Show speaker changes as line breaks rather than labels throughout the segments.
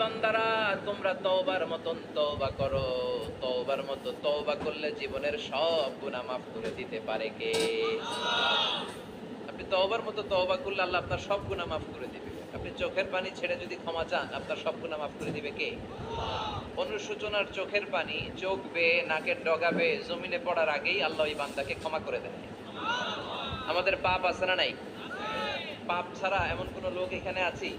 বান্দারা তোমরা তওবার মতন তওবা করো। তওবার মতো তওবা করলে জীবনের সব গুনাহ মাফ করে দিতে পারে কে? আপনি তওবার মতো তওবা করলে আল্লাহ আপনার সব গুনাহ মাফ করে দিবে। আপনি চোখের পানি ছেড়ে যদি ক্ষমা চান, আপনার সব গুনাহ মাফ করে দিবে কে? অনুশোচনার চোখের পানি চোখ বেয়ে নাকের ডগাবে, জমিনে পড়ার আগেই আল্লাহ ওই বান্দাকে ক্ষমা করে দেয়। আমাদের পাপ আছে না নাই? পাপ ছাড়া এমন কোন লোক এখানে আছি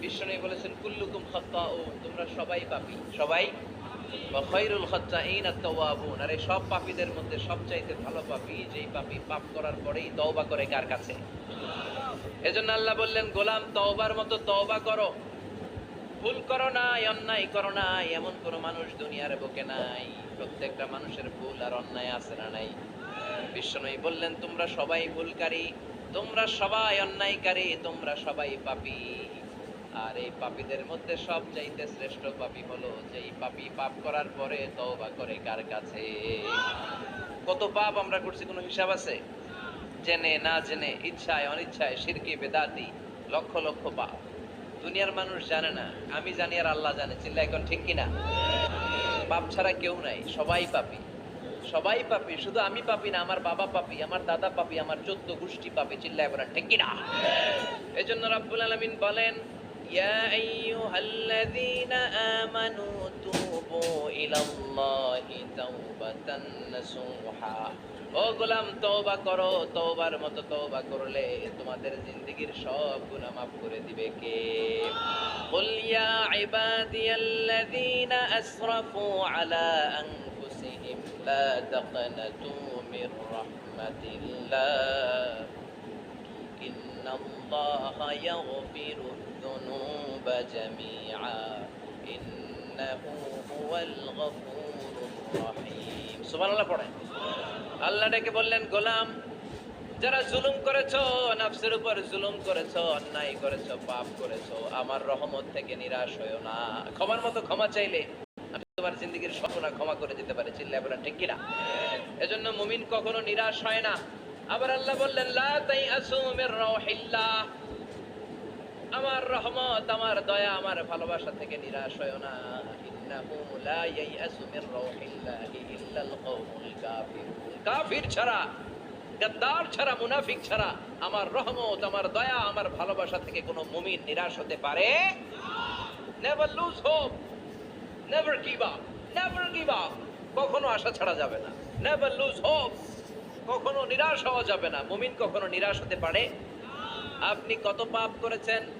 বিষ্ণু বলেছেন, কুল্লুকুম খাত্তাউন তোমরা সবাই পাপী। সবাই? খৈরুল খাত্তাইন আত-তাওয়াবুন আর এই সব মধ্যে সবচাইতে ভালো পাপী, যেই পাপী পাপ করার পরেই তওবা করে কার কাছে? এজন্য আল্লাহ বললেন, গোলাম, তওবার মতো তওবা করো। ভুল করো নাই, অন্যায় করো নাই, এমন কোন মানুষ দুনিয়ার বুকে নাই। প্রত্যেকটা মানুষের ভুল আর অন্যায় আছে না নাই? বিষ্ণু বললেন, তোমরা সবাই ভুলকারী, তোমরা সবাই অন্যায়কারী, তোমরা সবাই পাপী। আর এই পাপীদের মধ্যে সবচাইতে শ্রেষ্ঠ পাপী হলো যেই পাপী পাপ করার পরে তওবা করে কার কাছে? কত পাপ আমরা করছি, কোনো হিসাব আছে? জেনে না জেনে, ইচ্ছায় অনিচ্ছায় শিরকি বেদাতি, লক্ষ লক্ষ পাপ। দুনিয়ার মানুষ জানে না, আমি জানি আর আল্লাহ জানে চিল্লা এখন ঠিক কিনা? পাপ ছাড়া কেউ নাই, সবাই পাপী। সবাই পাপী, শুধু আমি পাপি না, আমার বাবা পাপি, আমার দাদা পাপি, আমার চোদ্দ গোষ্ঠী পাপি, চিল্লায় বলেন ঠিক কিনা? এই জন্য রাব্বুল আলামিন বলেন ইয়া আইয়ুহাল্লাযীনা আমানু তুবু ইলাল্লাহি তাওবাতান নাসুহা ও গোলাম তওবা করো তওবার মতো তওবা করলে তোমাদের জিন্দেগীর সব গুনাহ মাফ করে দিবে কে قل يا عبادي الذين أسرفوا على أنفسهم لا تقنطوا من رحمة الله جميعا إنه هو الغفور الرحيم سبحان الله পড়েন আল্লাহ ডেকে বললেন গোলাম যারা জুলুম করেছো নাফসের উপর জুলুম করেছো অন্যায় করেছো পাপ করেছো আমার রহমত থেকে নিরাশ হয়েও না ক্ষমার মতো ক্ষমা চাইলে আমি তোমার জিন্দগির স্বপ্ন ক্ষমা করে দিতে পারি চিল্লা বলেন ঠিক কিনা এজন্য মুমিন কখনো নিরাশ হয় না আবার আল্লাহ বললেন লা তাই আসুমের রহিল্লাহ আমার রহমত, আমার দয়া, আমার ভালোবাসা থেকে নিরাশ হয় না। কাফির ছাড়া, গাদ্দার ছাড়া, মুনাফিক ছাড়া আমার রহমত, আমার দয়া, আমার ভালোবাসা থেকে কোনো মুমিন নিরাশ হতে পারে? Never lose hope never give up never give up কখনো আশা ছাড়া যাবে না। নেভার লুজ হোপ কখনো নিরাশ হওয়া যাবে না। মুমিন কখনো নিরাশ হতে পারে? আপনি কত পাপ করেছেন?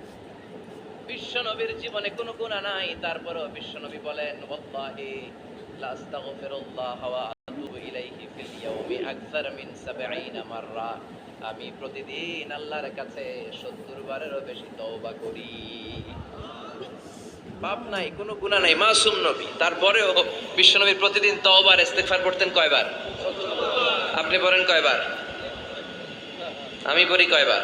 বিশ্বনবীর জীবনে কোনো গুণা নাই, তারপরেও বিশ্বনবী বলেন, ওয়াল্লাহি লা ওয়া আতুবু ইলাইহি ফিল ইয়াউমি আকসার 70 মাররা। আমি প্রতিদিন আল্লাহর কাছে 70 বারেরও বেশি তওবা করি। পাপ নাই, কোনো গুনাহ নাই, মাসুম নবী। তারপরেও বিশ্বনবী প্রতিদিন তওবার, ইস্তেগফার করতেন কয়বার? আপনি বলেন কয়বার? আমি বলি কয়বার?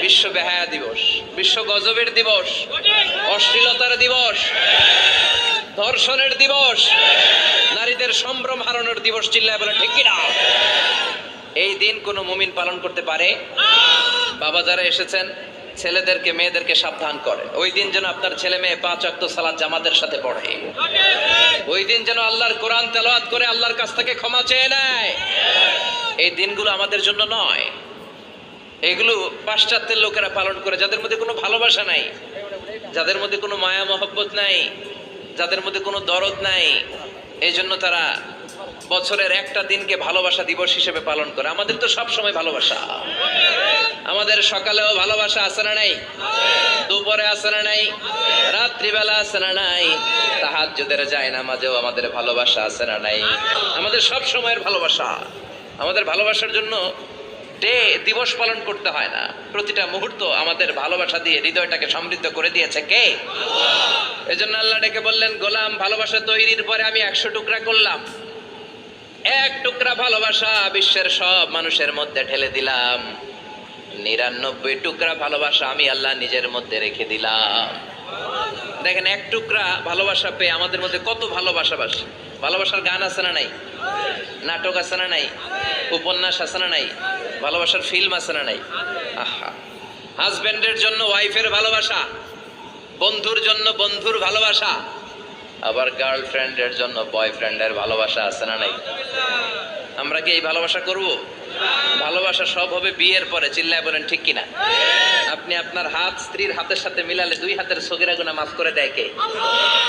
বিশ্ব বেহায়া দিবস, বিশ্ব গজবের দিবস, অশ্লীলতার দিবস, ধর্ষণের দিবস, নারীদের সম্ভ্রম হারানোর দিবস চিল্লায় বলে ঠিক কিনা? এই দিন কোনো মুমিন পালন করতে পারে? বাবা যারা এসেছেন, ছেলেদেরকে, মেয়েদেরকে সাবধান করে। ওই দিন যেন আপনার ছেলে মেয়ে পাঁচ অক্ত সালাদ জামাতের সাথে পড়ে। ওই দিন যেন আল্লাহর কোরআন তেলাওয়াত করে আল্লাহর কাছ থেকে ক্ষমা চেয়ে নেয়। এই দিনগুলো আমাদের জন্য নয়। এগুলো পাশ্চাত্যের লোকেরা পালন করে, যাদের মধ্যে কোনো ভালোবাসা নাই, যাদের মধ্যে কোনো মায়া মহব্বত নাই, যাদের মধ্যে কোনো দরদ নাই এই জন্য তারা বছরের একটা দিনকে ভালোবাসা দিবস হিসেবে পালন করে। আমাদের তো সব সময় ভালোবাসা। আমাদের সকালেও ভালোবাসা আছে না নাই? দুপুরে আছে না নাই? রাত্রিবেলা আছে না নাই? তাহাজ্জুদের যায় না মাঝেও আমাদের ভালোবাসা আছে না নাই? আমাদের সব সময়ের ভালোবাসা। আমাদের ভালোবাসার জন্য ডে দিবস পালন করতে হয় না। প্রতিটা মুহূর্ত আমাদের ভালোবাসা দিয়ে হৃদয়টাকে সমৃদ্ধ করে দিয়েছে কে? এই জন্য আল্লাহ ডেকে বললেন, গোলাম, ভালোবাসা তৈরির পরে আমি একশো টুকরা করলাম। এক টুকরা ভালোবাসা বিশ্বের সব মানুষের মধ্যে ঠেলে দিলাম। নিরানব্বই টুকরা ভালোবাসা আমি আল্লাহ নিজের মধ্যে রেখে দিলাম। দেখেন, এক টুকরা ভালোবাসা পেয়ে আমাদের মধ্যে কত ভালোবাসা বাস। ভালোবাসার গান আছে না নাই? নাটক আছে না নাই? উপন্যাস আছে না নাই? ভালোবাসার ফিল্ম আছে না নাই? হাজবেন্ডের জন্য ওয়াইফের ভালোবাসা, বন্ধুর জন্য বন্ধুর ভালোবাসা, আবার গার্লফ্রেন্ডের জন্য বয়ফ্রেন্ডের ভালোবাসা আছে না নাই? আমরা কি এই ভালোবাসা করব? ভালোবাসা সব হবে বিয়ের পরে, চিল্লায় বলেন, ঠিক কিনা? আপনি আপনার হাত স্ত্রীর হাতের সাথে মিলালে দুই হাতের সগিরা গুণা মাফ করে দেয় কে?